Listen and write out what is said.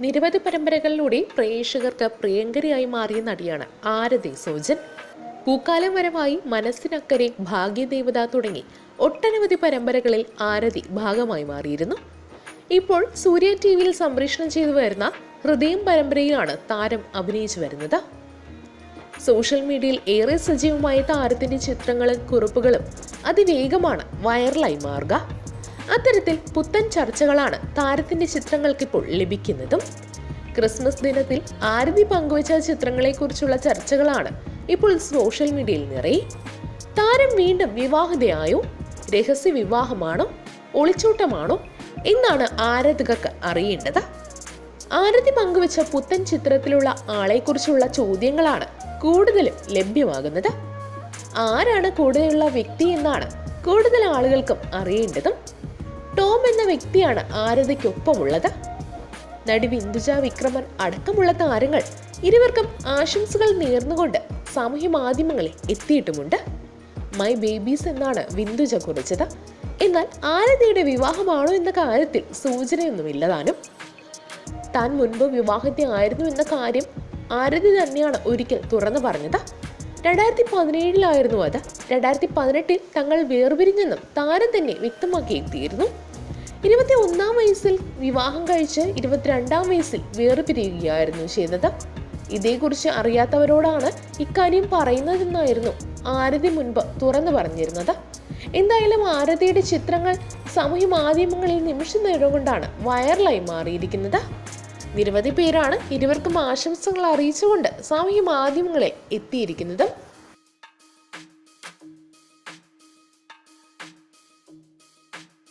നിരവധി പരമ്പരകളിലൂടെ പ്രേക്ഷകർക്ക് പ്രിയങ്കരിയായി മാറിയ നടിയാണ് ആരതി സോജൻ. പൂക്കാലം വരമായി മനസ്സിനക്കരെ ഭാഗ്യദേവത തുടങ്ങി ഒട്ടനവധി പരമ്പരകളിൽ ആരതി ഭാഗമായി മാറിയിരുന്നു. ഇപ്പോൾ സൂര്യ ടി വിയിൽ സംപ്രേഷണം ചെയ്തു വരുന്ന ഹൃദയം പരമ്പരയിലാണ് താരം അഭിനയിച്ചു വരുന്നത്. സോഷ്യൽ മീഡിയയിൽ ഏറെ സജീവമായ താരത്തിന്റെ ചിത്രങ്ങളും കുറിപ്പുകളും അതിവേഗമാണ് വൈറലായി മാറുക. അത്തരത്തിൽ പുത്തൻ ചർച്ചകളാണ് താരത്തിന്റെ ചിത്രങ്ങൾക്ക് ഇപ്പോൾ ലഭിക്കുന്നതും. ക്രിസ്മസ് ദിനത്തിൽ ആരതി പങ്കുവച്ച ചിത്രങ്ങളെക്കുറിച്ചുള്ള ചർച്ചകളാണ് ഇപ്പോൾ സോഷ്യൽ മീഡിയയിൽ നിറയെ. താരം വീണ്ടും വിവാഹിതയായോ? രഹസ്യ വിവാഹമാണോ? ഒളിച്ചോട്ടമാണോ? എന്നാണ് ആരാധകർക്ക് അറിയേണ്ടത്. ആരതി പങ്കുവച്ച പുത്തൻ ചിത്രത്തിലുള്ള ആളെക്കുറിച്ചുള്ള ചോദ്യങ്ങളാണ് കൂടുതലും ലഭ്യമാകുന്നത്. ആരാണ് കൂടെയുള്ള വ്യക്തി എന്നാണ് കൂടുതൽ ആളുകൾക്കും അറിയേണ്ടതും. ടോം എന്ന വ്യക്തിയാണ് ആരതിക്കൊപ്പമുള്ളത് നടി ബിന്ദുജ വിക്രമൻ അടക്കമുള്ള താരങ്ങൾ ഇരുവർക്കും ആശംസകൾ നേർന്നുകൊണ്ട് സാമൂഹ്യ മാധ്യമങ്ങളിൽ എത്തിയിട്ടുമുണ്ട്. മൈ ബേബീസ് എന്നാണ് ബിന്ദുജ കുറിച്ചത്. എന്നാൽ ആരതിയുടെ വിവാഹമാണോ എന്ന കാര്യത്തിൽ സൂചനയൊന്നുമില്ലതാനും. താൻ മുൻപ് വിവാഹത്തെ ആയിരുന്നു എന്ന കാര്യം ആരതി തന്നെയാണ് ഒരിക്കൽ തുറന്നു പറഞ്ഞത്. രണ്ടായിരത്തി പതിനേഴിലായിരുന്നു അത്. രണ്ടായിരത്തി പതിനെട്ടിൽ തങ്ങൾ വേർപിരിഞ്ഞെന്നും താരം തന്നെ വ്യക്തമാക്കി എത്തിയിരുന്നു ഇരുപത്തി ഒന്നാം വയസ്സിൽ വിവാഹം കഴിച്ച് ഇരുപത്തിരണ്ടാം വയസ്സിൽ വേർപിരിയുകയായിരുന്നു ചെയ്തത്. ഇതേക്കുറിച്ച് അറിയാത്തവരോടാണ് ഇക്കാര്യം പറയുന്നതെന്നായിരുന്നു ആരതി മുൻപ് തുറന്നു പറഞ്ഞിരുന്നത്. എന്തായാലും ആരതിയുടെ ചിത്രങ്ങൾ സാമൂഹ്യ മാധ്യമങ്ങളിൽ നിമിഷ നേരം കൊണ്ടാണ് വൈറലായി മാറിയിരിക്കുന്നത്. നിരവധി പേരാണ് ഇരുവർക്കും ആശംസകൾ അറിയിച്ചുകൊണ്ട് സാമൂഹ്യ മാധ്യമങ്ങളെ എത്തിയിരിക്കുന്നത്.